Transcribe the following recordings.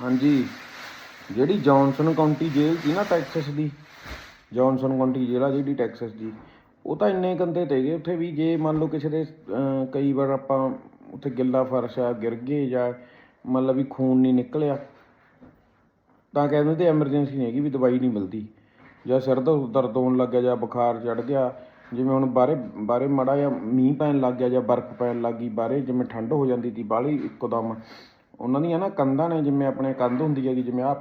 ਹਾਂਜੀ। ਜਿਹੜੀ Johnson county ਜੇਲ੍ਹ ਸੀ ਨਾ ਟੈਕਸਸ ਦੀ, ਜੌਨਸਨ ਕਾਉਂਟੀ ਜੇਲ੍ਹ ਆ ਜਿਹੜੀ ਟੈਕਸਸ ਦੀ, ਉਹ ਤਾਂ ਇੰਨੇ ਗੰਦੇ ਤੇਗੇ ਉੱਥੇ ਵੀ ਜੇ ਮੰਨ ਲਓ ਕਿਸੇ ਦੇ ਕਈ ਵਾਰ ਆਪਾਂ ਉੱਥੇ ਗਿੱਲਾ ਫਰਸ਼ ਆ, ਗਿਰ ਗਏ ਜਾਂ ਮਤਲਬ ਵੀ ਖੂਨ ਨਹੀਂ ਨਿਕਲਿਆ, ਤਾਂ ਕਹਿੰਦੇ ਤੇ ਐਮਰਜੈਂਸੀ ਨਹੀਂ ਹੈਗੀ ਵੀ ਦਵਾਈ ਨਹੀਂ ਮਿਲਦੀ। ਜਾਂ ਸਿਰ ਦਾ ਦਰਦ ਹੋਣ ਲੱਗ ਗਿਆ ਜਾਂ ਬੁਖਾਰ ਚੜ ਗਿਆ, ਜਿਵੇਂ ਹੁਣ ਬਾਹਰੇ ਬਾਹਰੇ ਮੜਾ ਜਾਂ ਮੀਂਹ ਪੈਣ ਲੱਗ ਗਿਆ ਜਾਂ ਬਰਫ਼ ਪੈਣ ਲੱਗ ਗਈ, ਬਾਹਰੇ ਜਿਵੇਂ ਠੰਡ ਹੋ ਜਾਂਦੀ ਸੀ, ਬਾਹਲੀ ਇੱਕਦਮ ਉਹਨਾਂ ਦੀਆਂ ਨਾ ਕੰਧਾਂ ਨੇ ਜਿਵੇਂ ਆਪਣੇ ਕੰਧ ਹੁੰਦੀ ਹੈਗੀ, ਜਿਵੇਂ ਆ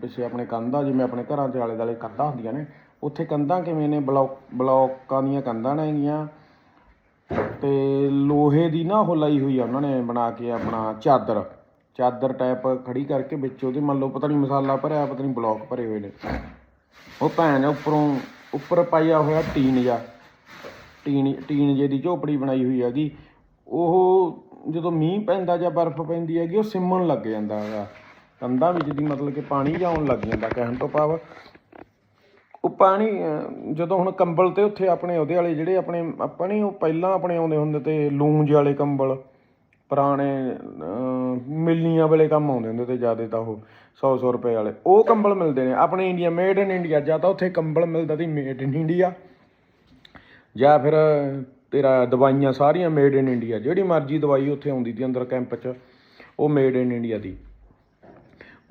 ਪਿੱਛੇ ਆਪਣੇ ਕੰਧਾਂ ਜਿਵੇਂ ਆਪਣੇ ਘਰਾਂ ਦੇ ਆਲੇ ਦੁਆਲੇ ਕੰਧਾਂ ਹੁੰਦੀਆਂ ਨੇ, ਉੱਥੇ ਕੰਧਾਂ ਕਿਵੇਂ ਨੇ? ਬਲੌਕ, ਬਲੌਕਾਂ ਦੀਆਂ ਕੰਧਾਂ ਨੇ ਹੈਗੀਆਂ। ਤੇ ਲੋਹੇ ਦੀ ਨਾ ਉਹ ਲਾਈ ਹੋਈ ਆ ਉਹਨਾਂ ਨੇ ਬਣਾ ਕੇ ਆਪਣਾ ਚਾਦਰ। ਚਾਦਰ ਟਾਈਪ ਖੜੀ ਕਰਕੇ ਵਿੱਚ ਉਹਦੇ ਮੰਨ ਲਓ ਪਤਾ ਨਹੀਂ ਮਸਾਲਾ ਭਰਿਆ, ਪਤਾ ਨਹੀਂ ਬਲੌਕ ਭਰੇ ਹੋਏ ਨੇ। ਉਹ ਭੈਣ ਉੱਪਰੋਂ, ਉੱਪਰ ਪਾਇਆ ਹੋਇਆ ਟੀਨ ਜਾਂ ਟੀਨ ਟੀਨ ਜੇ ਦੀ ਝੋਪੜੀ ਬਣਾਈ ਹੋਈ ਹੈਗੀ। ਉਹ ਜਦੋਂ ਮੀਂਹ ਪੈਂਦਾ ਜਾਂ ਬਰਫ਼ ਪੈਂਦੀ ਹੈਗੀ ਉਹ ਸਿੰਮਣ ਲੱਗ ਜਾਂਦਾ ਹੈਗਾ। ਕੰਧਾਂ ਵਿੱਚ ਦੀ ਮਤਲਬ ਕਿ ਪਾਣੀ ਜਾਉਣ ਲੱਗ ਜਾਂਦਾ ਕਹਿਣ ਤੋਂ ਭਾਵ। ਉਹ ਪਾਣੀ ਜਦੋਂ ਹੁਣ ਕੰਬਲ ਤੇ ਉੱਥੇ ਆਪਣੇ ਉਹਦੇ ਵਾਲੇ ਜਿਹੜੇ ਆਪਣੇ ਆਪਾਂ ਨਹੀਂ ਉਹ ਪਹਿਲਾਂ ਆਪਣੇ ਆਉਂਦੇ ਹੁੰਦੇ ਤੇ ਲੂੰਜ ਵਾਲੇ ਕੰਬਲ ਪੁਰਾਣੇ ਅਹ, ਮਿਲਨੀਆਂ ਵਾਲੇ ਕੰਮ ਆਉਂਦੇ ਹੁੰਦੇ ਤੇ ਜ਼ਿਆਦਾ ਤਾਂ ਉਹ 100 100 ਰੁਪਏ ਵਾਲੇ ਉਹ ਕੰਬਲ ਮਿਲਦੇ ਨੇ। ਆਪਣੇ ਇੰਡੀਆ ਮੇਡ ਇਨ ਇੰਡੀਆ ਜਾਂ ਤਾਂ ਉੱਥੇ ਕੰਬਲ ਮਿਲਦਾ ਸੀ ਮੇਡ ਇਨ ਇੰਡੀਆ ਜਾਂ ਫਿਰ ਤੇਰਾ ਦਵਾਈਆਂ ਸਾਰੀਆਂ ਮੇਡ ਇਨ ਇੰਡੀਆ ਜਿਹੜੀ ਮਰਜ਼ੀ ਦਵਾਈ ਉੱਥੇ ਆਉਂਦੀ ਸੀ ਅੰਦਰ ਕੈਂਪ 'ਚ, ਉਹ ਮੇਡ ਇਨ ਇੰਡੀਆ ਦੀ।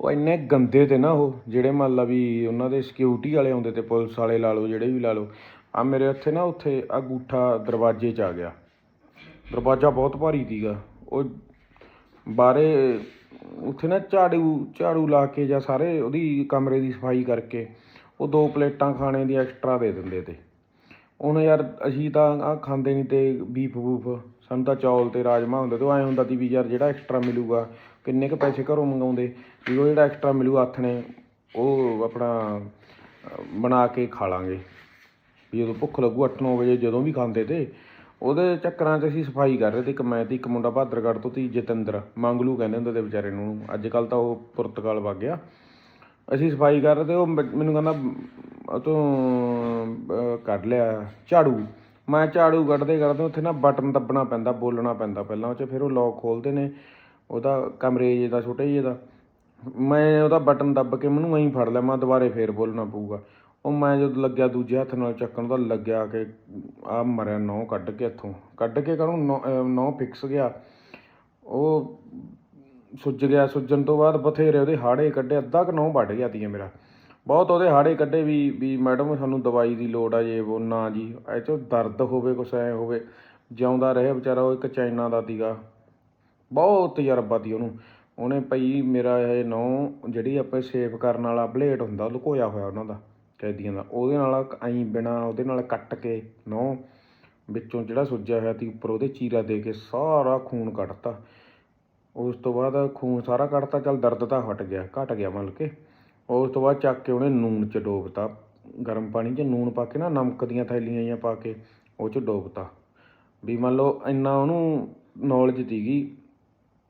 ਉਹ ਇੰਨੇ ਗੰਦੇ ਤੇ ਨਾ ਉਹ, ਜਿਹੜੇ ਮੰਨ ਲਾ ਵੀ ਉਹਨਾਂ ਦੇ ਸਿਕਿਉਰਿਟੀ ਵਾਲੇ ਆਉਂਦੇ ਤੇ, ਪੁਲਿਸ ਵਾਲੇ ਲਾ ਲਓ, ਜਿਹੜੇ ਵੀ ਲਾ ਲਓ ਆ ਮੇਰੇ ਉੱਥੇ ਨਾ ਉੱਥੇ ਅਗੂਠਾ ਦਰਵਾਜ਼ੇ 'ਚ ਆ ਗਿਆ। ਦਰਵਾਜ਼ਾ ਬਹੁਤ ਭਾਰੀ ਸੀਗਾ। ਉਹ ਬਾਹਰੇ ਉੱਥੇ ਨਾ ਝਾੜੂ ਝਾੜੂ ਲਾ ਕੇ ਜਾਂ ਸਾਰੇ ਉਹਦੀ ਕਮਰੇ ਦੀ ਸਫ਼ਾਈ ਕਰਕੇ, ਉਹ ਦੋ ਪਲੇਟਾਂ ਖਾਣੇ ਦੀ ਐਕਸਟਰਾ ਦੇ ਦਿੰਦੇ ਤੇ। ਹੁਣ ਯਾਰ ਅਸੀਂ ਤਾਂ ਆ ਖਾਂਦੇ ਨਹੀਂ ਤੇ ਬੀਫ ਬੂਫ, ਸਾਨੂੰ ਤਾਂ ਚੌਲ ਤੇ ਰਾਜਮਾ ਹੁੰਦੇ ਤੇ ਐ ਹੁੰਦਾ ਤੀ ਵੀ ਯਾਰ ਜਿਹੜਾ ਐਕਸਟਰਾ ਮਿਲੂਗਾ, ਕਿੰਨੇ ਕ ਪੈਸੇ ਘਰੋਂ ਮੰਗਾਉਂਦੇ, ਵੀ ਉਹ ਜਿਹੜਾ ਐਕਸਟਰਾ ਮਿਲੂ ਹੱਥ ਨੇ, ਉਹ ਆਪਣਾ ਬਣਾ ਕੇ ਖਾ ਲਾਂਗੇ। ਵੀ ਜਦੋਂ ਭੁੱਖ ਲੱਗੂ 8-9 ਵਜੇ ਜਦੋਂ ਵੀ ਖਾਂਦੇ ਤੇ, ਉਹਦੇ ਚੱਕਰਾਂ 'ਚ ਅਸੀਂ ਸਫ਼ਾਈ ਕਰ ਰਹੇ ਤੇ ਇੱਕ ਮੈਂ ਤੇ ਇੱਕ ਮੁੰਡਾ ਬਹਾਦਰਗੜ੍ਹ ਤੋਂ ਤੀ ਜਤਿੰਦਰ, ਮੰਗਲੂ ਕਹਿੰਦੇ ਹੁੰਦੇ ਤੇ ਵਿਚਾਰੇ ਨੂੰ, ਅੱਜ ਕੱਲ ਤਾਂ ਉਹ ਪੁਰਤਗਾਲ ਵਗ ਗਿਆ। ਅਸੀਂ ਸਫ਼ਾਈ ਕਰ ਰਹੇ ਤੇ ਉਹ ਮ- ਮੈਨੂੰ ਕਹਿੰਦਾ ਤੋਂ ਕੱਢ ਲਿਆ ਝਾੜੂ। ਮੈਂ ਝਾੜੂ ਕੱਢਦੇ ਕੱਢਦੇ ਉੱਥੇ ਨਾ ਬਟਨ ਦੱਬਣਾ ਪੈਂਦਾ, ਬੋਲਣਾ ਪੈਂਦਾ ਪਹਿਲਾਂ ਉਹ 'ਚ, ਫਿਰ ਉਹ ਲੌਕ ਖੋਲਦੇ ਨੇ। ਉਹਦਾ ਕਮਰੇ ਜੇ ਦਾ, ਛੋਟੇ ਜਿਹੇ ਦਾ। ਮੈਂ ਉਹਦਾ ਬਟਨ ਦੱਬ ਕੇ ਮੈਨੂੰ ਐਂ ਫੜ ਲਿਆ, ਮੈਂ ਦੁਬਾਰੇ ਫੇਰ ਬੋਲਣਾ ਪਊਗਾ। ਉਹ ਮੈਂ ਜਦੋਂ ਲੱਗਿਆ ਦੂਜੇ ਹੱਥ ਨਾਲ ਚੱਕਣ ਤਾਂ ਲੱਗਿਆ ਕਿ ਆ ਮਰਿਆ ਨੌ ਕੱਢ ਕੇ ਇੱਥੋਂ। ਕੱਢ ਕੇ ਕਰੂੰ ਨੌ ਫਿਕਸ ਗਿਆ। ਉਹ ਸੁੱਜ ਗਿਆ। ਸੁੱਜਣ ਤੋਂ ਬਾਅਦ ਬਥੇਰੇ ਉਹਦੇ ਹਾੜੇ ਕੱਢੇ, ਅੱਧਾ ਕੁ ਨੌ ਵੱਢ ਗਿਆ ਤੀਏ ਮੇਰਾ। ਬਹੁਤ ਉਹਦੇ ਹਾੜੇ ਕੱਢੇ ਵੀ ਵੀ ਮੈਡਮ ਸਾਨੂੰ ਦਵਾਈ ਦੀ ਲੋੜ ਆ ਜੇ ਉਹ ਨਾ ਜੀ। ਇਹ 'ਚੋਂ ਦਰਦ ਹੋਵੇ, ਕੁਛ ਐ ਹੋਵੇ, ਜਿਉਂਦਾ ਰਹੇ ਵਿਚਾਰਾ ਉਹ ਇੱਕ ਚਾਈਨਾ ਦਾ ਸੀਗਾ। ਬਹੁਤ ਤਜਰਬਾ ਤੀ ਉਹਨੂੰ। ਉਹਨੇ ਭਈ ਮੇਰਾ ਇਹ ਨੌ ਜਿਹੜੀ ਆਪਾਂ ਸੇਵ ਕਰਨ ਵਾਲਾ ਬਲੇਡ ਹੁੰਦਾ, ਲੁਕੋਇਆ ਹੋਇਆ ਉਹਨਾਂ ਦਾ, ਕੈਦੀਆਂ ਦਾ। ਉਹਦੇ ਨਾਲ ਐਂ ਬਿਨਾ ਉਹਦੇ ਨਾਲ ਕੱਟ ਕੇ ਨੌ ਵਿੱਚੋਂ ਜਿਹੜਾ ਸੁੱਜਿਆ ਹੋਇਆ ਸੀ, ਉੱਪਰ ਉਹਦੇ ਚੀਰਾ ਦੇ ਕੇ ਸਾਰਾ ਖੂਨ ਕੱਢਤਾ। ਉਸ ਤੋਂ ਬਾਅਦ ਖੂਨ ਸਾਰਾ ਕੱਢਤਾ, ਚੱਲ ਦਰਦ ਤਾਂ ਹਟ ਗਿਆ, ਘਟ ਗਿਆ ਮਤਲਬ ਕਿ। ਉਸ ਤੋਂ ਬਾਅਦ ਚੱਕ ਕੇ ਉਹਨੇ ਨੂਨ ਚ ਡੋਬਤਾ। ਗਰਮ ਪਾਣੀ 'ਚ ਨੂਨ ਪਾ ਕੇ ਨਾ, ਨਮਕ ਦੀਆਂ ਥੈਲੀਆਂ ਜਿਹੀਆਂ ਪਾ ਕੇ ਉਹ 'ਚ ਡੋਬਤਾ। ਵੀ ਮੰਨ ਲਓ ਇੰਨਾ ਉਹਨੂੰ ਨੌਲੇਜ ਸੀਗੀ,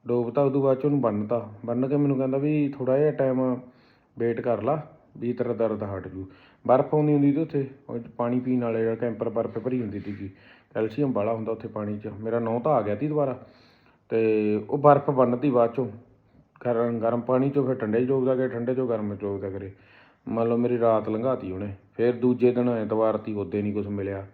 ਡੋਬਤਾ ਉਦੋਂ ਬਾਅਦ ਚ ਉਹਨੂੰ ਬੰਨਤਾ। ਬੰਨ ਕੇ ਮੈਨੂੰ ਕਹਿੰਦਾ ਵੀ ਥੋੜਾ ਜਿਹਾ ਟਾਈਮ ਵੇਟ ਕਰ ਲਾ, ਵੀ ਤੇਰਾ ਦਰਦ ਹਟ ਜੂ। ਬਰਫ਼ ਆਉਂਦੀ ਹੁੰਦੀ ਤੇ ਉੱਥੇ, ਉਹ 'ਚ ਪਾਣੀ ਪੀਣ ਵਾਲੇ ਜਿਹੜਾ ਕੈਂਪਰ ਬਰਫ਼ ਭਰੀ ਹੁੰਦੀ ਸੀਗੀ। ਕੈਲਸ਼ੀਅਮ ਵਾਲਾ ਹੁੰਦਾ ਉੱਥੇ ਪਾਣੀ 'ਚ। ਮੇਰਾ ਨਹੁੰ ਤਾਂ ਆ ਗਿਆ ਸੀ ਦੁਬਾਰਾ। ਤੇ ਉਹ ਬਰਫ਼ ਬੰਨਤੀ ਬਾਅਦ ਚੋਂ। ਗਰਮ ਗਰਮ ਪਾਣੀ ਚੋਂ ਫਿਰ ਠੰਡੇ 'ਚ ਡੋਬਦਾ ਕਰੇ, ਠੰਡੇ 'ਚੋਂ ਗਰਮ 'ਚ ਡੋਬਦਾ ਕਰੇ। ਮੰਨ ਲਓ ਮੇਰੀ ਰਾਤ ਲੰਘਾਤੀ ਉਹਨੇ, ਫਿਰ ਦੂਜੇ ਦਿਨ ਐਤਵਾਰ ਤੀ ਉਹਦੇ ਨਹੀਂ ਕੁਝ ਮਿਲਿਆ।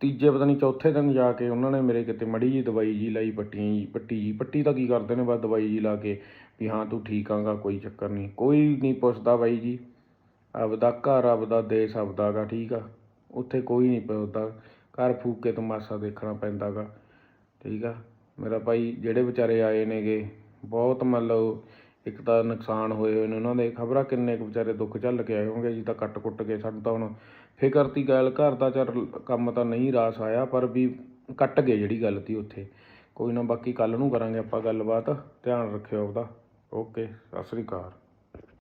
ਤੀਜੇ ਪਤਾ ਨਹੀਂ ਚੌਥੇ ਦਿਨ ਜਾ ਕੇ ਉਹਨਾਂ ਨੇ ਮੇਰੇ ਕਿਤੇ ਮੜੀ ਜੀ ਦਵਾਈ ਜੀ ਲਾਈ, ਪੱਟੀਆਂ ਜੀ ਪੱਟੀ ਜੀ ਪੱਟੀ ਤਾਂ ਕੀ ਕਰਦੇ ਨੇ ਬਸ ਦਵਾਈ ਜੀ ਲਾ ਕੇ ਵੀ ਹਾਂ ਤੂੰ ਠੀਕ ਆਂਗਾ, ਕੋਈ ਚੱਕਰ ਨਹੀਂ ਕੋਈ ਨਹੀਂ ਪੁੱਛਦਾ ਬਾਈ ਜੀ, ਆਪਦਾ ਘਰ, ਆਪਦਾ ਦੇਸ਼, ਆਪਦਾ ਗਾ, ਠੀਕ ਆ। ਉੱਥੇ ਕੋਈ ਨਹੀਂ ਪੁੱਛਦਾ, ਘਰ ਫੂਕ ਕੇ ਤਮਾਸ਼ਾ ਦੇਖਣਾ ਪੈਂਦਾਗਾ ਠੀਕ ਆ। ਮੇਰਾ ਭਾਈ ਜਿਹੜੇ ਵਿਚਾਰੇ ਆਏ ਨੇਗੇ ਬਹੁਤ ਮਤਲਬ ਇੱਕ ਤਾਂ ਨੁਕਸਾਨ ਹੋਏ ਹੋਏ ਨੇ ਉਹਨਾਂ ਦੇ। ਖਬਰਾਂ ਕਿੰਨੇ ਕੁ ਵਿਚਾਰੇ ਦੁੱਖ ਝੱਲ ਕੇ ਆਏ ਹੋਣਗੇ, ਜੀ ਤਾਂ ਕੱਟ ਕੁੱਟ ਕੇ ਸਾਨੂੰ ਤਾਂ ਹੁਣ ਫਿਕਰ ਤੀ ਗੱਲ, ਘਰ ਦਾ ਚੱਲ ਕੰਮ ਤਾਂ ਨਹੀਂ ਰਾਸ ਆਇਆ, ਪਰ ਵੀ ਕੱਟ ਗਏ ਜਿਹੜੀ ਗੱਲ ਤੀ ਉੱਥੇ। ਕੋਈ ਨਾ ਬਾਕੀ ਕੱਲ ਨੂੰ ਕਰਾਂਗੇ ਆਪਾਂ ਗੱਲਬਾਤ। ਧਿਆਨ ਰੱਖਿਓ ਆਪਦਾ। ਓਕੇ, ਸਤਿ ਸ੍ਰੀ ਅਕਾਲ।